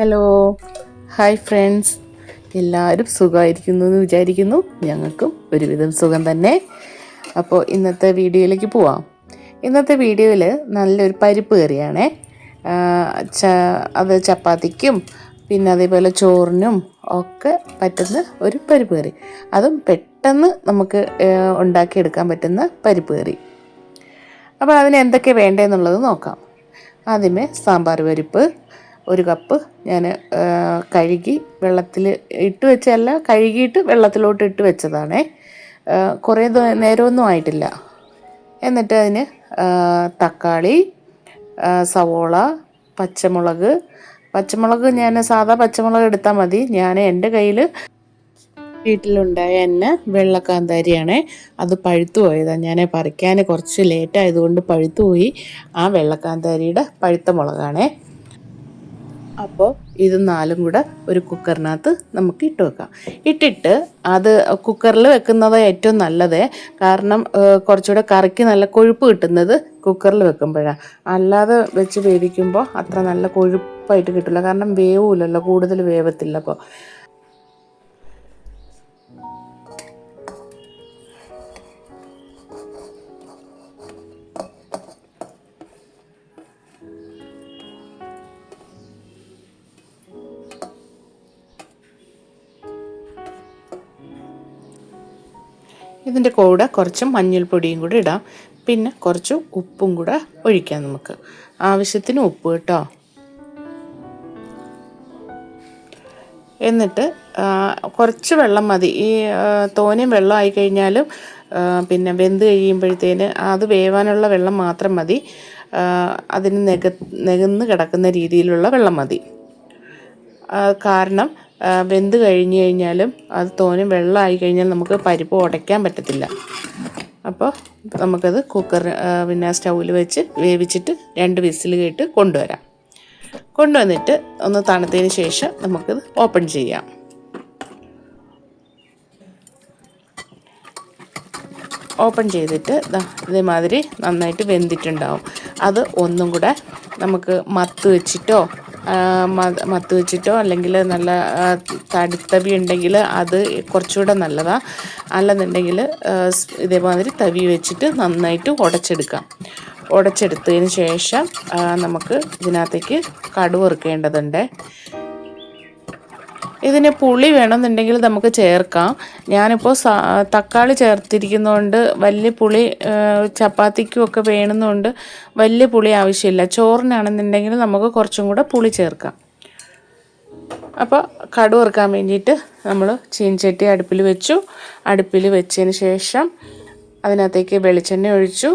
Hello hi friends എല്ലാവരും സുഖമായിരിക്കുന്നു എന്ന് വിചാരിക്കുന്നു. ഞങ്ങൾക്കും ഒരുവിധം സുഖം തന്നെ. അപ്പോൾ ഇന്നത്തെ വീഡിയോയിലേക്ക് പോവാം. ഇന്നത്തെ വീഡിയോയിൽ നല്ലൊരു പരിപ്പ് കറിയാണേ. ച അത് ചപ്പാത്തിക്കും പിന്നെ അതേപോലെ ചോറിനും ഒക്കെ പറ്റുന്ന ഒരു പരിപ്പ് കറി. അതും പെട്ടെന്ന് നമുക്ക് ഉണ്ടാക്കിയെടുക്കാൻ പറ്റുന്ന പരിപ്പ് കറി. അപ്പോൾ അതിന് എന്തൊക്കെ വേണ്ടതെന്നുള്ളത് നോക്കാം. ആദ്യമേ സാമ്പാർ പരിപ്പ് ഒരു കപ്പ് ഞാൻ കഴുകി വെള്ളത്തിൽ ഇട്ട് വെച്ചല്ല കഴുകിയിട്ട് വെള്ളത്തിലോട്ട് ഇട്ട് വെച്ചതാണേ. കുറേ നേരമൊന്നും ആയിട്ടില്ല. എന്നിട്ട് അതിന് തക്കാളി സവോള പച്ചമുളക്. പച്ചമുളക് ഞാൻ സാധാ പച്ചമുളക് എടുത്താൽ മതി. ഞാൻ എന്റെ കയ്യിൽ വീട്ടിലുണ്ടായ എന്നെ വെള്ളക്കാന്താരിയാണ്. അത് പഴുത്തു പോയതാണ് ഞാൻ പറിക്കാൻ കുറച്ച് ലേറ്റ് ആയതുകൊണ്ട് പഴുത്തു പോയി. ആ വെള്ളക്കാന്താരിയുടെ പഴുത്ത മുളകാണേ. അപ്പോൾ ഇത് നാലും കൂടെ ഒരു കുക്കറിനകത്ത് നമുക്ക് ഇട്ട് വെക്കാം. ഇട്ടിട്ട് അത് കുക്കറിൽ വെക്കുന്നത് ഏറ്റവും നല്ലത്. കാരണം കുറച്ചുകൂടെ കറിക്ക് നല്ല കൊഴുപ്പ് കിട്ടുന്നത് കുക്കറിൽ വെക്കുമ്പോഴാണ് അല്ലാതെ വെച്ച് വേവിക്കുമ്പോൾ അത്ര നല്ല കൊഴുപ്പായിട്ട് കിട്ടില്ല കാരണം വേവില്ലല്ലോ കൂടുതൽ വേവത്തില്ല അപ്പോൾ ഇതിന്റെ കൂടെ കുറച്ച് മഞ്ഞൾപ്പൊടിയും കൂടി ഇടാം. പിന്നെ കുറച്ച് ഉപ്പും കൂടെ ഒഴിക്കാം നമുക്ക്. ആവശ്യത്തിന് ഉപ്പ് കേട്ടോ. എന്നിട്ട് കുറച്ച് വെള്ളം മതി. ഈ തോനയും വെള്ളം ആയി കഴിഞ്ഞാലും പിന്നെ വെന്ത് കഴിയുമ്പോഴത്തേന് അത് വേവാനുള്ള വെള്ളം മാത്രം മതി. അതിന് നെക നികന്ന് കിടക്കുന്ന രീതിയിലുള്ള വെള്ളം മതി. കാരണം വെന്ത് കഴിഞ്ഞ് കഴിഞ്ഞാലും അത് തോനെ വെള്ളമായി കഴിഞ്ഞാൽ നമുക്ക് പരിപ്പ് ഉടയ്ക്കാൻ പറ്റത്തില്ല. അപ്പോൾ നമുക്കത് കുക്കർ പിന്നെ സ്റ്റൗവിൽ വെച്ച് വേവിച്ചിട്ട് രണ്ട് വിസിൽ കേട്ട് കൊണ്ടുവരാം. കൊണ്ടുവന്നിട്ട് ഒന്ന് തണുത്തതിന് ശേഷം നമുക്കത് ഓപ്പൺ ചെയ്യാം. ഓപ്പൺ ചെയ്തിട്ട് ഇതേമാതിരി നന്നായിട്ട് വെന്തിട്ടുണ്ടാവും. അത് ഒന്നും കൂടെ നമുക്ക് മത്ത് വെച്ചിട്ടോ മത്ത് വെച്ചിട്ടോ അല്ലെങ്കിൽ നല്ല തടിത്തവി ഉണ്ടെങ്കിൽ അത് കുറച്ചുകൂടെ നല്ലതാണ് അല്ലെന്നുണ്ടെങ്കിൽ ഇതേമാതിരി തവി വെച്ചിട്ട് നന്നായിട്ട് ഉടച്ചെടുക്കാം. ഉടച്ചെടുത്തതിന് ശേഷം നമുക്ക് ഇതിനകത്തേക്ക് കടുക് വറുക്കേണ്ടതുണ്ട് ഇതിന് പുളി വേണമെന്നുണ്ടെങ്കിൽ നമുക്ക് ചേർക്കാം. ഞാനിപ്പോൾ തക്കാളി ചേർത്തിരിക്കുന്നതുകൊണ്ട് വലിയ പുളി ചപ്പാത്തിക്കും ഒക്കെ വേണമെന്നുകൊണ്ട് വലിയ പുളി ആവശ്യമില്ല. ചോറിനാണെന്നുണ്ടെങ്കിൽ നമുക്ക് കുറച്ചും കൂടെ പുളി ചേർക്കാം. അപ്പോൾ കടു വറുക്കാൻ വേണ്ടിയിട്ട് നമ്മൾ ചീൻചട്ടി അടുപ്പിൽ വെച്ചു. അടുപ്പിൽ വെച്ചതിന് ശേഷം അതിനകത്തേക്ക് വെളിച്ചെണ്ണ ഒഴിച്ചു.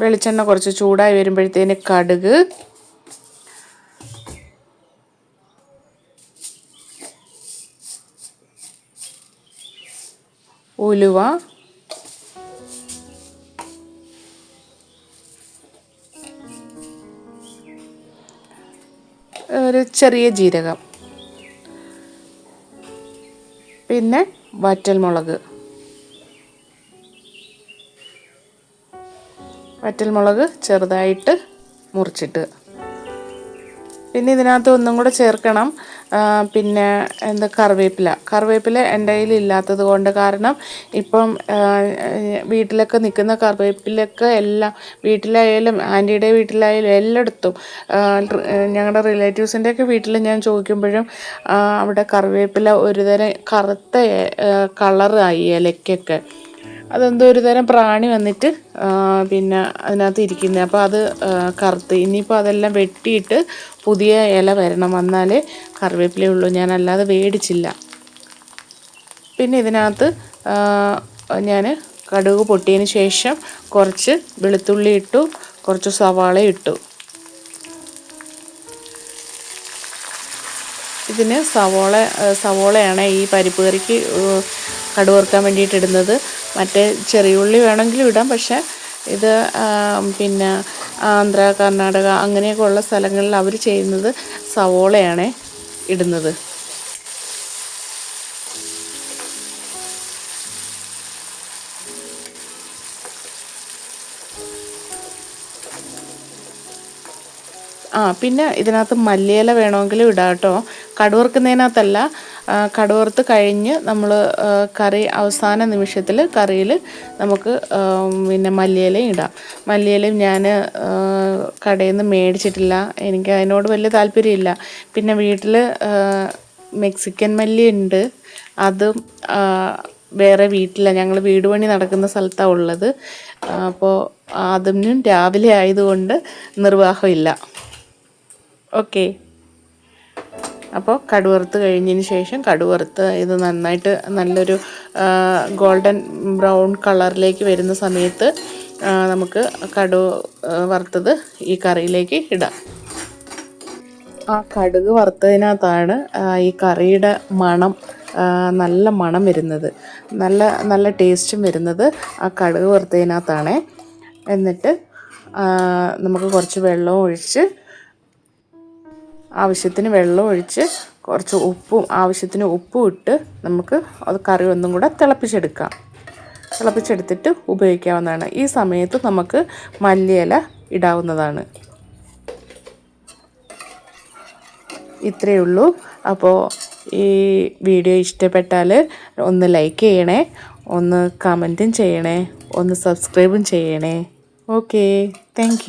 വെളിച്ചെണ്ണ കുറച്ച് ചൂടായി വരുമ്പോഴത്തേന് കടുക്. ഉലുവ. ഒരു ചെറിയ ജീരകം. പിന്നെ വറ്റൽമുളക്. വറ്റൽമുളക് ചെറുതായിട്ട് മുറിച്ചിട്ട്. പിന്നെ ഇതിനകത്ത് ഒന്നും കൂടെ ചേർക്കണം. പിന്നെ എന്താ കറിവേപ്പില. കറിവേപ്പില എന്റെ കയ്യിൽ ഇല്ലാത്തത് കൊണ്ട് കാരണം ഇപ്പം വീട്ടിലൊക്കെ നിൽക്കുന്ന കറിവേപ്പിലൊക്കെ എല്ലാം വീട്ടിലായാലും ആന്റിയുടെ വീട്ടിലായാലും എല്ലായിടത്തും ഞങ്ങളുടെ റിലേറ്റീവ്സിന്റെയൊക്കെ വീട്ടിൽ ഞാൻ ചോദിക്കുമ്പോഴും അവിടെ കറിവേപ്പില ഒരുതരം കറുത്ത കളറായി ഇലയ്ക്കൊക്കെ അതെന്തോ ഒരു തരം പ്രാണി വന്നിട്ട് പിന്നെ അതിനകത്ത് ഇരിക്കുന്നത് അപ്പോൾ അത് കറുത്ത്. ഇനിയിപ്പോൾ അതെല്ലാം വെട്ടിയിട്ട് പുതിയ ഇല വരണം. വന്നാലേ കറിവേപ്പിലയുള്ളൂ ഞാൻ അല്ലാതെ മേടിച്ചില്ല പിന്നെ ഇതിനകത്ത് ഞാൻ കടുക് പൊട്ടിയതിന് ശേഷം കുറച്ച് വെളുത്തുള്ളി ഇട്ടു കുറച്ച് സവാള ഇട്ടു. ഇതിന് സവോള സവോളയാണ് ഈ പരിപ്പ് കറിക്ക് കടുവർക്കാൻ കടുക് വേണ്ടിയിട്ട് ഇടുന്നത്. മറ്റേ ചെറിയ ഉള്ളി വേണമെങ്കിലും ഇടാം. പക്ഷേ ഇത് പിന്നെ ആന്ധ്ര കർണാടക അങ്ങനെയൊക്കെ ഉള്ള സ്ഥലങ്ങളിൽ അവർ ചെയ്യുന്നത് സവോളയാണ് ഇടുന്നത്. ആ പിന്നെ ഇതിനകത്ത് മല്ലിയില വേണമെങ്കിലും ഇടാം കേട്ടോ. കടുവറുക്കുന്നതിനകത്തല്ല കടുവറുത്ത് കഴിഞ്ഞ് നമ്മൾ കറി അവസാന നിമിഷത്തിൽ കറിയിൽ നമുക്ക് പിന്നെ മല്ലിയിലയും ഇടാം. മല്ലിയിലയും ഞാൻ കടയിൽ നിന്ന് മേടിച്ചിട്ടില്ല. എനിക്ക് അതിനോട് വലിയ താല്പര്യമില്ല. പിന്നെ വീട്ടിൽ മെക്സിക്കൻ മല്ലി ഉണ്ട്. അതും വേറെ വീട്ടിലാണ് ഞങ്ങൾ വീട് പണി നടക്കുന്ന സ്ഥലത്താണ് ഉള്ളത്. അപ്പോൾ അതിനും രാവിലെ ആയതുകൊണ്ട് നിർവാഹമില്ല. ഓക്കെ. അപ്പോൾ കടുവറുത്ത് കഴിഞ്ഞതിന് ശേഷം കടുവറുത്ത് ഇത് നന്നായിട്ട് നല്ലൊരു ഗോൾഡൻ ബ്രൗൺ കളറിലേക്ക് വരുന്ന സമയത്ത് നമുക്ക് കടു വറുത്തത് ഈ കറിയിലേക്ക് ഇടാം. ആ കടുക് വറുത്തതിനകത്താണ് ഈ കറിയുടെ മണം നല്ല മണം വരുന്നത്. നല്ല നല്ല ടേസ്റ്റും വരുന്നത് ആ കടുക് വറുത്തതിനകത്താണ്. എന്നിട്ട് നമുക്ക് കുറച്ച് വെള്ളവും ഒഴിച്ച് ആവശ്യത്തിന് വെള്ളം ഒഴിച്ച് കുറച്ച് ഉപ്പും ആവശ്യത്തിന് ഉപ്പും ഇട്ട് നമുക്ക് അത് കറി ഒന്നും കൂടെ തിളപ്പിച്ചെടുക്കാം. തിളപ്പിച്ചെടുത്തിട്ട് ഉപയോഗിക്കാവുന്നതാണ്. ഈ സമയത്ത് നമുക്ക് മല്ലിയില ഇടാവുന്നതാണ്. ഇത്രയേ ഉള്ളൂ. അപ്പോൾ ഈ വീഡിയോ ഇഷ്ടപ്പെട്ടാൽ ഒന്ന് ലൈക്ക് ചെയ്യണേ ഒന്ന് കമന്റും ചെയ്യണേ ഒന്ന് സബ്സ്ക്രൈബും ചെയ്യണേ. ഓക്കെ. താങ്ക്